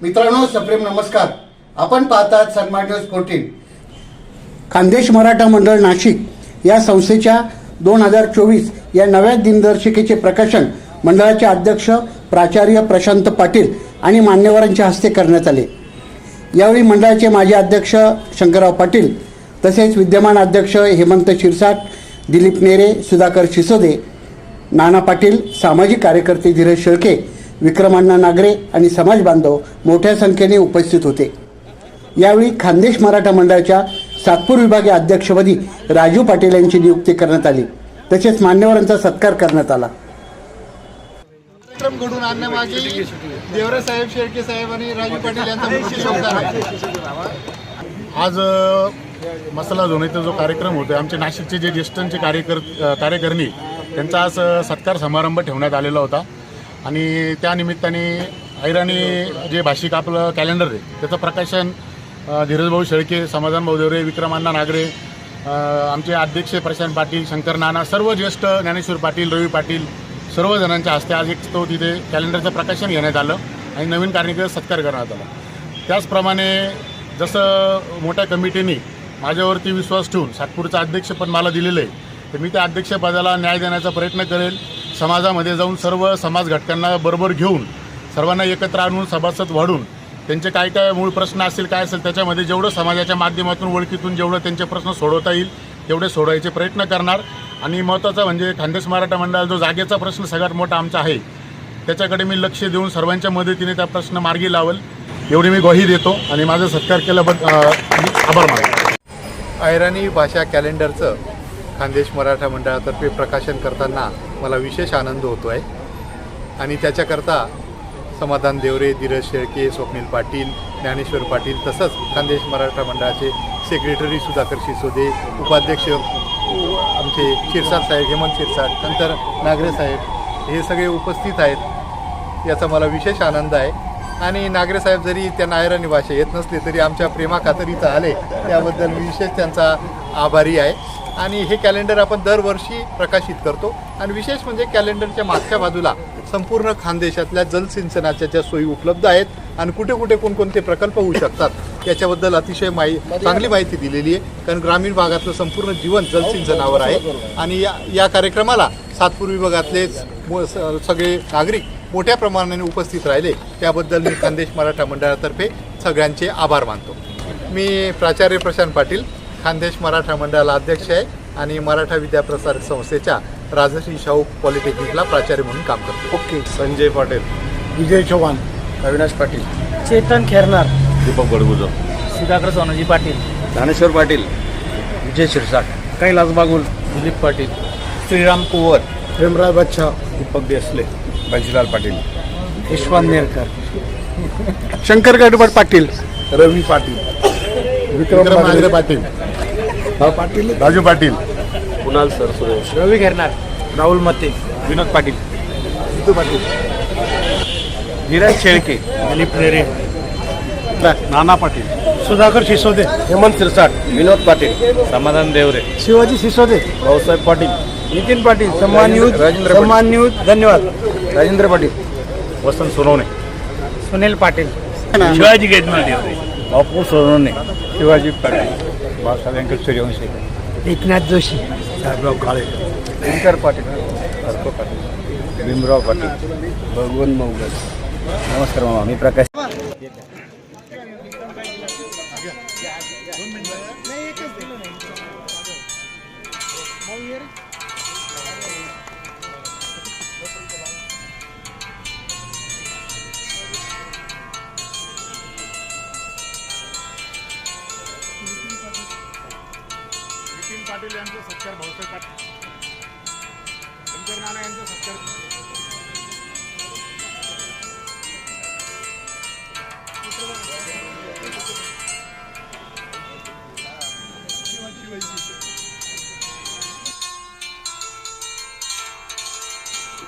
मित्रांनो सप्रेम नमस्कार. आपण पाहतात सन्मान न्यूज फोर्टीन. खानदेश मराठा मंडळ नाशिक या संस्थेच्या दोन हजार चोवीस या नव्या दिनदर्शिकेचे प्रकाशन मंडळाचे अध्यक्ष प्राचार्य प्रशांत पाटील आणि मान्यवरांच्या हस्ते करण्यात आले. यावेळी मंडळाचे माजी अध्यक्ष शंकरराव पाटील तसेच विद्यमान अध्यक्ष हेमंत शिरसाट दिलीप नेरे सुधाकर शिसोदे नाना पाटील सामाजिक कार्यकर्ते धीरज शेळके विक्रमांना नागरे आणि समाज बांधव मोठ्या संख्येने उपस्थित होते. यावेळी खानदेश मराठा मंडळाच्या सातपूर विभागीय अध्यक्षपदी राजू पाटील यांची नियुक्ती करण्यात आली. तसेच मान्यवरांचा सत्कार करण्यात आला. कार्यक्रम घडून आणण्यामागे देवरा साहेब शेळके साहेब आणि राजू पाटील यांचा मुख्य योगदान आहे. आज मसाला धुण्याचा जो कार्यक्रम होतो आमचे नाशिकचे जे ज्येष्ठांचे कार्यकर अ, कार्यकर्णी त्यांचा आज सत्कार समारंभ ठेवण्यात आलेला होता. आणि त्यानिमित्ताने ऐराणी जे भाषिक आपलं कॅलेंडर आहे त्याचं प्रकाशन धीरजभाऊ शेळके समाधान भाऊ देवरे विक्रमांना नागरे आमचे अध्यक्ष प्रशांत पाटील शंकर नाना सर्व ज्येष्ठ ज्ञानेश्वर पाटील रवी पाटील सर्व जणांच्या हस्ते आज एक तो तिथे कॅलेंडरचं प्रकाशन घेण्यात आलं आणि नवीन कार्यक्रम सत्कार करण्यात आला. त्याचप्रमाणे जसं मोठ्या कमिटीने माझ्यावरती विश्वास ठेवून सातपूरचं अध्यक्षपद मला दिलेलं आहे तर मी त्या अध्यक्षपदाला न्याय देण्याचा प्रयत्न करेल. समाजामध्ये जाऊन सर्व समाज घटकांना बरोबर घेऊन सर्वांना एकत्र आणून सभासद वाढून त्यांचे काय काय मूळ प्रश्न असतील काय असेल त्याच्यामध्ये जेवढं समाजाच्या माध्यमातून ओळखीतून जेवढं त्यांचे प्रश्न सोडवता येईल तेवढे सोडवायचे प्रयत्न करणार. आणि महत्त्वाचं म्हणजे खानदेश मराठा मंडळ जो जागेचा प्रश्न सगळ्यात मोठा आमचा आहे त्याच्याकडे मी लक्ष देऊन सर्वांच्या मदतीने त्या प्रश्न मार्गी लावल. एवढी मी ग्वाही देतो आणि माझा सत्कार केल्याबद्दल आभार मानतो. ऐराणी भाषा कॅलेंडरचं खानदेश मराठा मंडळातर्फे प्रकाशन करताना मला विशेष आनंद होतो आहे आणि त्याच्याकरता समाधान देवरे धीरज शेळके स्वप्नील पाटील ज्ञानेश्वर पाटील तसंच खानदेश मराठा मंडळाचे सेक्रेटरी सुधाकर शिसोदे उपाध्यक्ष उ- आमचे शिरसाट साहेब हेमंत शिरसाट नंतर नागरे साहेब हे सगळे उपस्थित आहेत. याचा मला विशेष आनंद आहे. आणि नागरे साहेब जरी त्यांना ऐराणी भाषा येत नसले तरी आमच्या प्रेमाखातरीचं आले त्याबद्दल विशेष त्यांचा आभारी आहे. आणि हे कॅलेंडर आपण दरवर्षी प्रकाशित करतो. आणि विशेष म्हणजे कॅलेंडरच्या मागच्या बाजूला संपूर्ण खानदेशातल्या जलसिंचनाच्या ज्या सोयी उपलब्ध आहेत आणि कुठे कुठे कोणकोणते प्रकल्प होऊ शकतात याच्याबद्दल अतिशय माहि चांगली माहिती दिलेली आहे. कारण ग्रामीण भागातलं संपूर्ण जीवन जलसिंचनावर आहे. आणि या या कार्यक्रमाला सातपूर विभागातले सगळे नागरिक मोठ्या प्रमाणाने उपस्थित राहिले. त्याबद्दल मी खानदेश मराठा मंडळातर्फे सगळ्यांचे आभार मानतो. मी प्राचार्य प्रशांत पाटील खानदेश मराठा मंडळाला अध्यक्ष आहे आणि मराठा विद्याप्रसार संस्थेच्या राजश्री शाहू पॉलिटेक्निकला प्राचार्य म्हणून काम करतो. ओके संजय पाटील. विजय चव्हाण अविनाश पाटील. चेतन खेरनार. दीपक बडगुजर सुधाकर सोनाजी पाटील. ज्ञानेश्वर पाटील. विजय शिरसाट. कैलास बागुल. दिलीप पाटील. श्रीराम कुवर प्रेमराज बच्चा दीपक देसले बंशीलाल पाटील यशवंत नेरकर शंकर गडबड पाटील रवी पाटील विक्रम नागरे पाटील. पाटील राजू पाटील कुणाल सर सुरेश. रवी खेरनार राहुल मते विनोद पाटील सिद्धू पाटील धीरज शेळके दिलीप नेरे नाना पाटील सुधाकर शिसोदे हेमंत सिरसाट विनोद पाटील समाधान देवरे. शिवाजी सिसोदे भाऊसाहेब पाटील नितीन पाटील सम्मान न्यूज राजेंद्र पाटील. सम्मान न्यूज धन्यवाद. राजेंद्र पाटील वसंत सोनवणे. सुनील पाटील. शिवाजी देवरे बापू सोनवणे. शिवाजी पाटील बाळासाहेब व्यंकट सूर्यवंशी एकनाथ जोशी. साहेबराव काळे. शंकर पाटील. हरको पाटील. भीमराव पाटील. भगवंत मौगल नमस्कार मामा मी प्रकाश. पाटील यांचा सत्कार भाऊसाहेब पाटील. शंकर नाना यांचा सत्कार.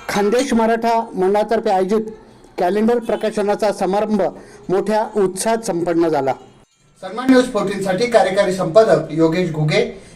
खानदेश मराठा मंडळातर्फे आयोजित कॅलेंडर प्रकाशनाचा समारंभ मोठ्या उत्साहात संपन्न झाला. सन्मान न्यूज फोर्टीनसाठी कार्यकारी संपादक योगेश घुगे